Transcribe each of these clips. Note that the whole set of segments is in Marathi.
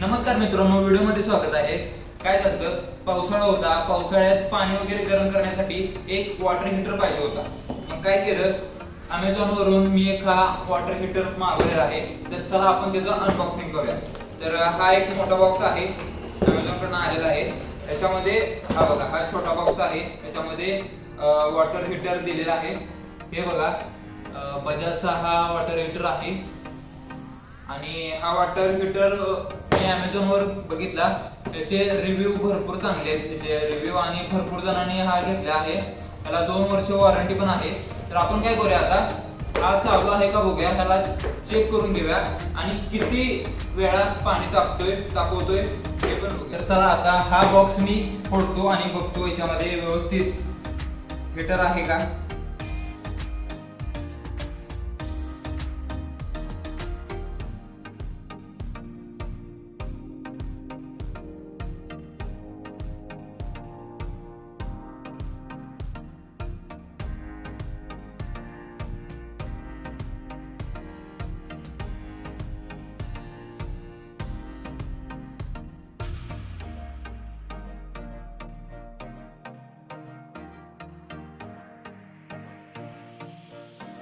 नमस्कार मित्रांनो व्हिडिओमध्ये स्वागत आहे. काय झालं पावसाळा होता. पावसाळ्यात पाणी वगैरे गरम करण्यासाठी एक वॉटर हीटर पाहिजे होता. मग काय केलं? अमेझॉनवरून मी एक हा वॉटर हीटर मागवलेला आहे. तर चला आपण त्याचं अनबॉक्सिंग करूया. तर हा एक मोठा बॉक्स आहे. Amazon आलेला आहे. त्याच्यामध्ये हा बघा हा छोटा बॉक्स आहे. त्याच्यामध्ये वॉटर हीटर दिलेला आहे. हे बघा बजाजचा हा वॉटर हीटर आहे. आणि हा वॉटर हीटर मी अमेझॉनवर वर बघितला त्याचे रिव्ह्यू भरपूर चांगले आहेत. त्याचे रिव्ह्यू आणि भरपूर जणांनी हा घेतला आहे. त्याला दोन वर्ष वॉरंटी पण आहे. तर आपण काय करूया आता? हा चालू आहे का बघूया. ह्याला चेक करून घेऊया. आणि किती वेळात पाणी तापतोय तापवतोय हे पण तर चला आता हा बॉक्स मी फोडतो आणि बघतो याच्यामध्ये व्यवस्थित हीटर आहे का?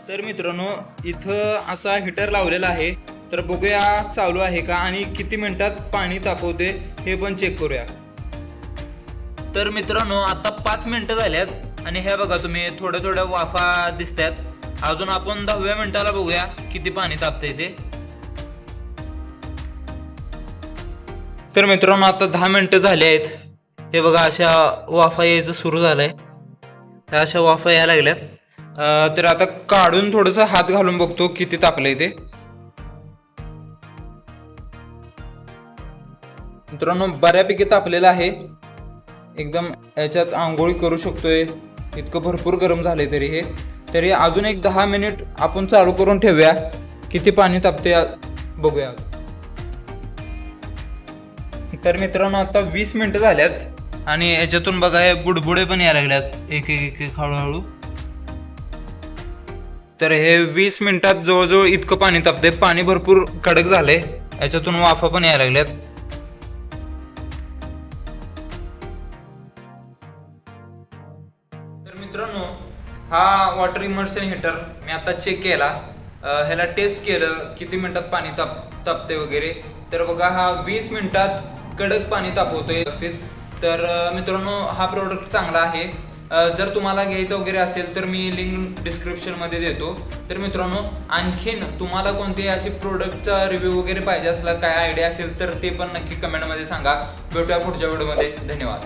तर मित्रांनो इथं असा हीटर लावलेला आहे. तर बघूया चालू आहे का आणि किती मिनिटात पाणी तापवते हे पण चेक करूया. तर मित्रांनो आता पाच मिनिटं झाल्यात आणि हे बघा तुम्ही थोड्या थोड्या वाफा दिसतात अजून आपण दहाव्या मिनिटाला बघूया किती पाणी तापतंय ते. तर मित्रांनो आता दहा मिनिटं झाली आहेत. हे बघा अशा वाफा यायचं सुरू झालंय. ह्या अशा वाफा यायला लागल्यात. तर आता काढून थोडस हात घालून बघतो किती तापलंय ते. मित्रांनो बऱ्यापैकी तापलेलं आहे. एकदम याच्यात आंघोळी करू शकतोय. इतकं भरपूर गरम झालंय तरी हे. तरी अजून एक दहा मिनिट आपण चालू करून ठेवूया. किती पाणी तापते बघूया. तर मित्रांनो आता वीस मिनिटं झाल्यात. आणि याच्यातून बघा हे बुडबुडे पण यायला लागल्यात. एक एक एक एक हळूहळू. तर हे वीस मिनिटात जवळजवळ इतकं पाणी तापते पाणी भरपूर कडक झाले याच्यातून वाफा पण यायला लागल्यात. तर मित्रांनो हा वॉटर इमर्शन हीटर मी आता चेक केला. ह्याला टेस्ट केलं किती मिनिटात पाणी ताप तापते वगैरे. तर बघा हा वीस मिनिटात कडक पाणी तापवतोय व्यवस्थित. तर मित्रांनो हा प्रोडक्ट चांगला आहे. जर तुम्हाला घ्यायचं वगैरे असेल तर मी लिंक डिस्क्रिप्शनमध्ये देतो. तर मित्रांनो आणखीन तुम्हाला कोणते असे प्रोडक्टचा रिव्ह्यू वगैरे पाहिजे असला काय आयडिया असेल तर ते पण नक्की कमेंटमध्ये सांगा. भेटूया पुढच्या व्हिडिओमध्ये धन्यवाद.